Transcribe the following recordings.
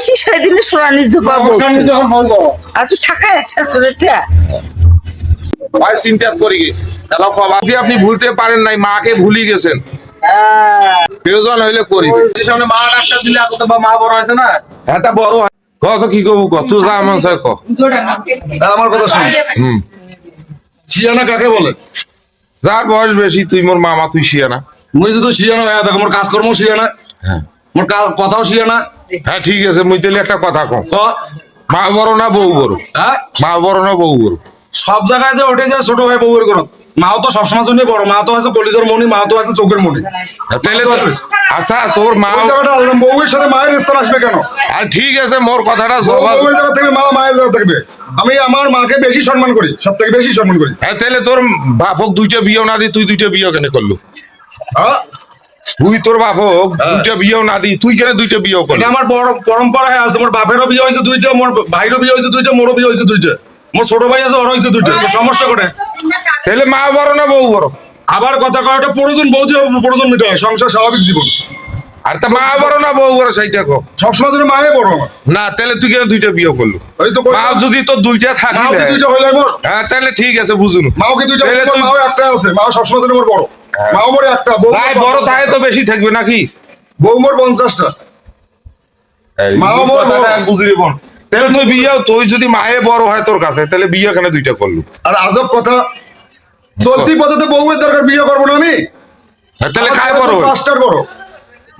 পাইছি সেদিনে সোনানি জোপা আচ্ছা ঠাকায় আসলে ভাই চিন্তা করে গেছি। তাহলে আপনি ভুলতে পারেন নাই মাকে ভুলি গেছেন। প্রয়োজন হইলে করিবে সামনে মা ডাক্তার দিলে তো মা বড় হয়েছে না? হ্যাঁ তা বড় হয়। ক করব যা চায় আমার কথা শুন। হুম। শিয়ানা কাকে বলে? যার বয়স বেশি তুই মোর মামা তুই শিয়ানা। মুই যদি শিয়ানা হয়ে থাকো মোর কাজকর্ম শিয়ানা। হ্যাঁ। মোর কথাও শিয়ানা হ্যাঁ ঠিক আছে মুই তাহলে একটা কথা কম ক? মা বড় না বউ বড়? হ্যাঁ? মা বড় না বউ বড়? সব জায়গায় যে ওঠে যায় ছোট ভাই বউয়ের করো। মাও তো সবসময় জন্য বড় মা তো আছে কলিজের মনি মা তো আছে চোখের মনি হ্যাঁ, তাহলে আচ্ছা তোর মা বউয়ের সাথে মায়ের স্তর আসবে কেন? আর ঠিক আছে মোর কথাটা বউ বউয়ের জায়গা থেকে মা মায়ের জায়গা থাকবে। আমি আমার মাকে বেশি সম্মান করি সব থেকে বেশি সম্মান করি। হ্যাঁ তাহলে তোর বাপক দুইটা বিয়েও না দি তুই দুইটা বিয়ে কেন করলু? হ্যাঁ? তুই তোর বাপক দুইটা বিয়েও না দিই তুই কেন দুইটা বিয়ে করলি আমার পরম্পরা আছে আমার বাপেরও বিয়ে হয়েছে দুইটা মোর ভাইরও বিয়ে হয়েছে দুইটা মোরও বিয়ে হয়েছে দুইটা। মোর ছোট ভাই আছে ওর হয়েছে দুইটা সমস্যা করে তাহলে মা বড় না বউ বড়? আবার কথা কয়টা প্রয়োজন বৌদি প্রয়োজন মিটে হয় সংসার স্বাভাবিক জীবন। আর তা মা বড় না বউ বড় সেইটা কো সবসময় ধরে মায়ে বড় না তাহলে তুই কেন দুইটা বিয়ে করলু? ওই তো মা যদি তোর দুইটা মাও কি দুইটা হয়ে মোর। হ্যাঁ তাহলে ঠিক আছে বুঝুন। মাও কি দুইটা তাহলে তুই- মাও একটা আছে। মাও সবসময় ধরে বড়। মাও মোর একটা বউ ভাই বড় তাই তো বেশি থাকবে নাকি? বউ মোর মাও। বুঝলি বোন। তাহলে তুই বিয়ে তুই যদি মায়ে বড় হয় তোর কাছে তাহলে বিয়ে কেন দুইটা করল? আর আজব কথা। চলতি পথে তো বউয়ের দরকার বিয়ে করব না আমি? হ্যাঁ, তাহলে খায় বড় তো পাঁচটার বড়।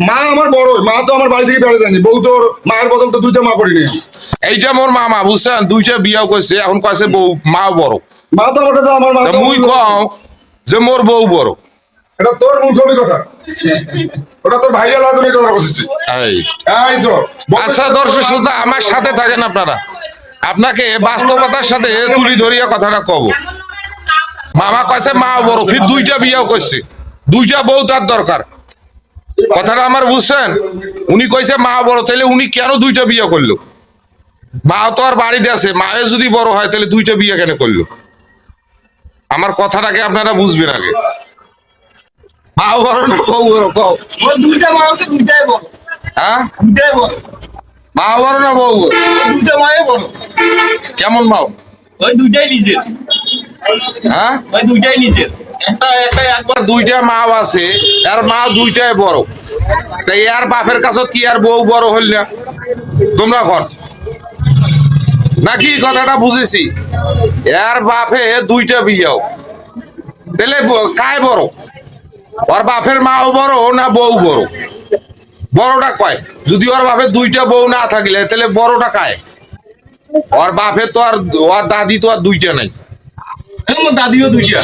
মা আমার বড় মা তো আমার বাড়ি থেকে বেড়ে যায়নি। বউ তোর মায়ের বদল তো দুইটা মা করিনি। এইটা মোর মামা বুঝছেন? দুইটা বিয়ে করছে এখন কয়েছে বউ মা বড়। মা তো আমার কাছে আমার মা তা তো মুই কও যে মোর বউ বড়। এটা তোর মূর্খমি কথা। ওটা তোর ভাইরাল হয় তুমি কথা বলছিস এই। এই তো আচ্ছা দর্শক শ্রোতা আমার সাথে থাকেন আপনারা। আপনাকে বাস্তবতার সাথে তুলি ধরিয়া কথাটা কব। মামা কয়েছে মা বড় ফির দুইটা বিয়েও করছে দুইটা বউ তার দরকার। কথাটা আমার বুঝছেন? উনি কইছে মা বড় তাহলে উনি কেন দুইটা বিয়ে করল? মা তো আর বাড়িতে আছে মায়ে যদি বড় হয় তাহলে দুইটা বিয়ে কেন করল? আমার কথাটাকে আপনারা বুঝবেন আগে। মা বড় না বউ বড়? কও দুইটা মা আছে দুইটাই বড়। হ্যাঁ? দুইটাই বড়। মা বড় না বউ বড়? দুইটা মায়ে বড়। কেমন মাও ওই দুইটাই নিজের। হ্যাঁ? ওই দুইটাই নিজের। একটা একটা একবার দুইটা মা আছে আর মা দুইটাই বড়। বাপের কাছত কি আর বউ বড় হইল না? তোমরা কর নাকি কথাটা বুঝেছি? এর বাপে দুইটা বিয়েও। তাহলে কায় বড়? ওর বাপের মাও বড় না বউ বড়? বড়টা কয়? যদি ওর বাপের দুইটা বউ না থাকলে, তাহলে বড়টা কায়? ওর তো আর, ওর দাদি তো আর দুইটা নাই। দাদিও দুইটা।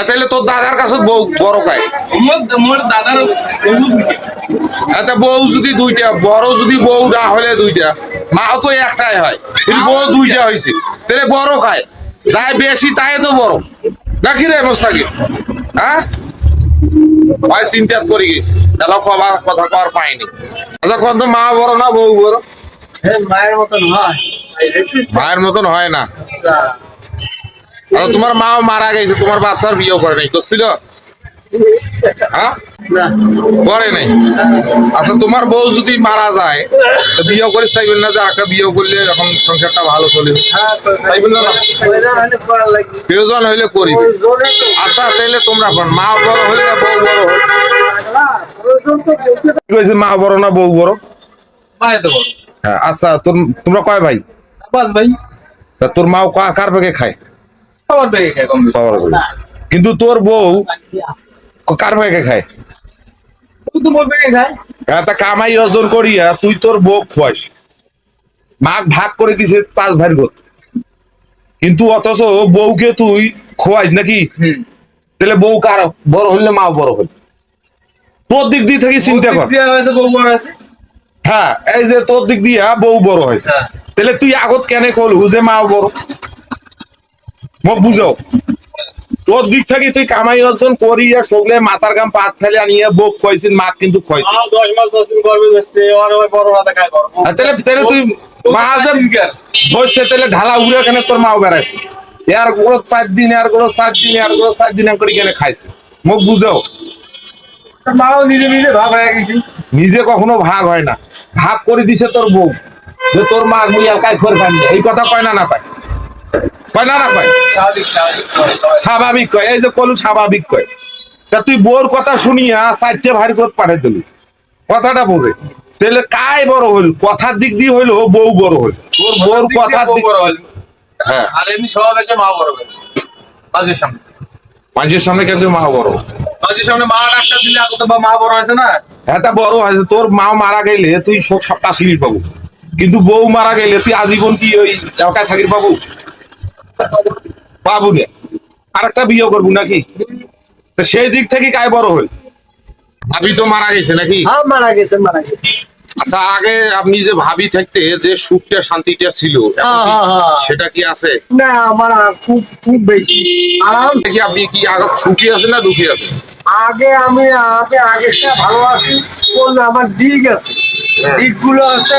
তাহলে তোর দাদার কাছে বউ বড় কায় দাদার বউ যদি দুইটা বড় যদি বউ না হলে দুইটা মাও তো একটাই হয় কিন্তু বউ দুইটা হয়েছে তাহলে বড় খায় যাই বেশি তাই তো বড়। নাকি রে মোস্তাকি হ্যাঁ? ভাই চিন্তা করে গেছি। তাহলে কবার কথা কর পাইনি। আচ্ছা কোন তো মা বড় না বউ বড়? মায়ের মতন হয়। মায়ের মতন হয় না। তোমার মাও মারা গেছে তোমার বাচ্চার বিয়ে করে নাই করছিল হ্যাঁ? করে নাই। আচ্ছা তোমার বউ যদি মারা যায় বিয়ে করে চাইবেন না যে একটা বিয়ে করলে এখন সংসারটা ভালো চলবে চাইবেন না? প্রয়োজন হইলে করিবে। আচ্ছা তাইলে তোমরা মা বড় হইলে না বউ বড় হইলে? মা বড় না বউ বড়? হ্যাঁ আচ্ছা তোমরা কয় ভাই? ভাই। তোর মাও কার পেকে খায়? সবার পেয়ে খায় কম। বাবার পেকে। কিন্তু তোর বউ কার পেকে খায়? ও তো মোর পেয়ে খায়। একটা কামাই অর্জন করিয়া তুই তোর বউ খোয়াস। মাক ভাগ করে দিছে পাঁচ ভাইয়ের গোত কিন্তু অথচ বউকে তুই খোয়াইস নাকি? তাহলে বউ কার বড় হইলে মা বড় হইল? তোর দিক দিয়ে থেকে চিন্তা কর। হ্যাঁ এই যে তোর দিক দিয়া বউ বড় হয়েছে। হ্যাঁ। তাহলে তুই আগত কেন কল হুজে মা বড়। মোক বুঝাও। তোর দিক থেকে তুই কামাই অর্জন করিয়া সগলে মাথার গাম পাত ফেলে আনিয়ে বউ খোয়াইছিস মা কিন্তু খোয়াইছিস করো আর তাহলে তাহলে তুই মা বসছে তাহলে ঢালা উড়ে কেন তোর মাও বেড়াইছে এরগুলো চার দিন এরগুলো সাত দিন এরগুলো সাত দিন করে কেন খাইছে। মোক বুঝাও। মাও নিজে নিজে ভাগ হয়ে গেছি। নিজে কখনো ভাগ হয় না। ভাগ করে দিছে তোর বউ যে তোর মা মুই একাই করে খান এই কথা কয় না না পায় কয় না না পায় স্বাভাবিক কয়। এই যে কলু স্বাভাবিক কয়। তা তুই বউর কথা শুনিয়া চারটে ভারী পাঠিয়ে দিলি। কথাটা বোঝে। তাহলে কাই বড় হইল? কথার দিক দিয়ে হইল বউ বড় হইল। তোর কথার দিক হ্যাঁ। আর এমনি স্বভাব মা বড় হল মাঝের সামনে। মা বড়? মাঝের সামনে মা ডাক্তার দিলে তো মা বড় হয়েছে না? এটা বড় হয়েছে। তোর মা মারা গেলে তুই সব সপ্তাহ সিঁড়ি পাবো। কিন্তু বউ মারা গেলে তুই আজীবন কি ওই এলাকায় থাকির পাবো? না আরেকটা বিয়ে করব নাকি? তো সেই দিক থেকে কায় বড় হল ভাবি তো মারা গেছে নাকি? হ্যাঁ মারা গেছে মারা গেছে। আচ্ছা আগে আপনি যে ভাবি থাকতে যে সুখটা শান্তিটা ছিল হ্যাঁ, কি হ্যাঁ। সেটা কি আছে? না আমার খুব খুব বেশি। আরাম কি আপনি কি আগে সুখী আছেন না দুঃখী আছেন? আগে আমি আগে আগে ভালো আছি কোন আমার দিক আছে। দিকগুলো আছে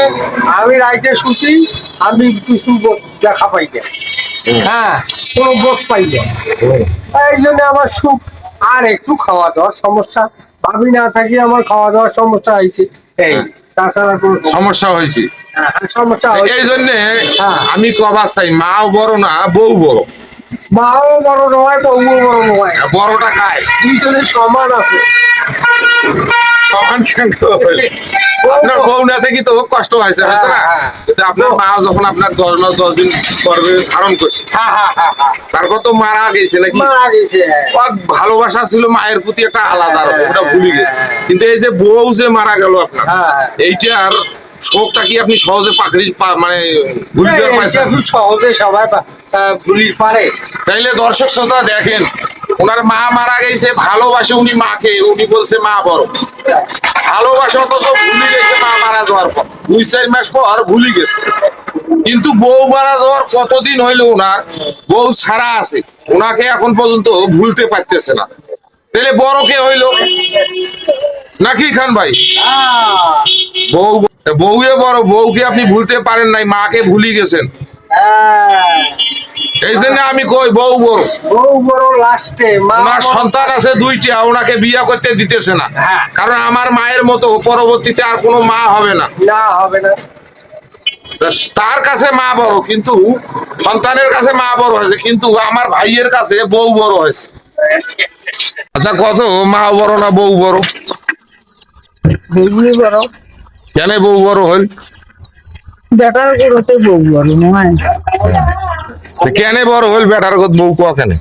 আমি রাইতে শুছি আমি কিছু দেখা পাই না হ্যাঁ কোনো বোধ পাই এই জন্য আমার সুখ। আর একটু খাওয়া দাওয়ার সমস্যা। ভাবি না থাকি আমার খাওয়া দাওয়ার সমস্যা হয়েছে এই তাছাড়া কোনো সমস্যা- সমস্যা হয়েছে হ্যাঁ, সমস্যা হয়েছে এই জন্য হ্যাঁ। আমি কবার চাই মাও বড় না বউ বড়? মাও বড় নয় বউও বড় নয়। বড়টা খায়। দুইজনের সমান আছে। আপনার বউ না থেকে তো কষ্ট হয়েছে হয়েছে না? হ্যাঁ, হ্যাঁ। কিন্তু আপনার মা যখন আপনার দশ মাস দশ দিন ধারণ করছে হ্যাঁ হ্যাঁ হ্যাঁ হ্যাঁ। তারপর তো মারা গেছে নাকি? ভালোবাসা ছিল মায়ের প্রতি একটা আলাদা হ্যাঁ, ওটা ভুলে গেছে। কিন্তু এই যে বউ যে মারা গেল আপনার হ্যাঁ। এইটার শোকটা কি আপনি সহজে পাকড়ি মানে ভুলে এই- এইটা পাইছেন খুব সহজে সবাই ভুলি পারে। তাইলে দর্শক শ্রোতা দেখেন ওনার মা মারা গেছে, ভালোবাসে উনি মাকে, উনি বলছে, মা বড়। ভালোবাসা অথচ ভুলে গেছে, মা মারা যাওয়ার পর। দুই, চার মাস পর ভুলে গেছে। কিন্তু বউ মারা যাওয়ার কতদিন হইল ওনার? বউ ছাড়া আছে। ওনাকে এখন পর্যন্ত ভুলতে পারতেছে না। তাহলে বড় কে হইল? নাকি খান ভাই? বউ, বউয়ে বড়, বউকে আপনি ভুলতে পারেন নাই, মাকে ভুলি গেছেন। হ্যাঁ। এই জন্য আমি কই বউ বড় বউ বড় লাস্টে ওনার সন্তান আছে দুইটা ওনাকে বিয়ে করতে দিতেছে না। হ্যাঁ। কারণ আমার মায়ের মতো পরবর্তীতে আর কোনো মা হবে না। না হবে না। তার কাছে মা বড় কিন্তু সন্তানের কাছে মা বড় হয়েছে কিন্তু আমার ভাইয়ের কাছে বউ বড় হয়েছে। আচ্ছা কত? মা বড় না বউ বড়? বড়। কেন বউ বড় হল বেটার করতে বউ বড় নয় কেন বড় হল বেটার কত বউ কোয়া কেন?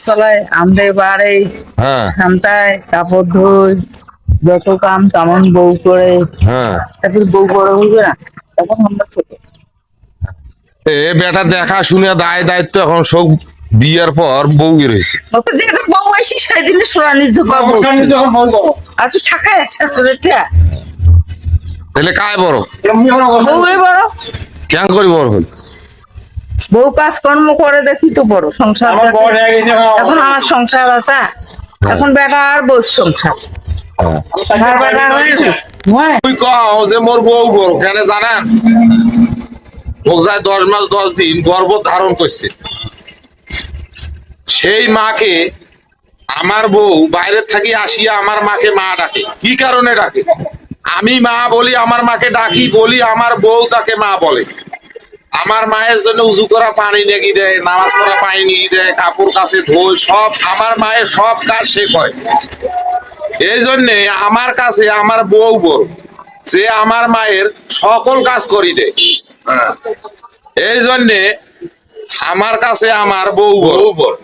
চলায় আমাদের বাড়ি হ্যাঁ। খান্তায় কাপড় ধুই যত কাম তেমন বউ করে। হ্যাঁ। তারপর বউ বড় হইবে না তখন আমরা ছোট। এ বেটা দেখা শুনে দায় দায়িত্ব এখন সব বিয়ের পর বউ রয়েছে বউ আসি সেদিনে বউ ফোন করো আর তুই ঠাকায় শাশুড়িটা তাহলে কায় বড়? বউই বড় কেন করি বড় হল বউ কাজ কর্ম করে দেখি তো বড় সংসার হয়ে এখন। আমার সংসার আছে। এখন বেটা আর বউ সংসার। আমার বেটা হয়েছে নয় তুই কও যে মোর বউ বড় কেন জানেন যায় দশ মাস দশ দিন গর্ভ ধারণ করছে। সেই মাকে আমার বউ বাইরের থাকি আসিয়া আমার মাকে মা ডাকে। কি কারণে ডাকে? আমি মা বলি আমার মাকে ডাকি বলি আমার বউ তাকে মা বলে। আমার মায়ের জন্য উজু করা পানি নেগি দেয়, নামাজ পড়া পানি নিয়ে দেয়, কাপড় কাছে ধোয়, সব আমার মায়ের সব কাজ সে করে। এই জন্যে আমার কাছে আমার বউ বড় যে আমার মায়ের সকল কাজ করি দেয়। এই জন্যে আমার কাছে আমার বউ বড়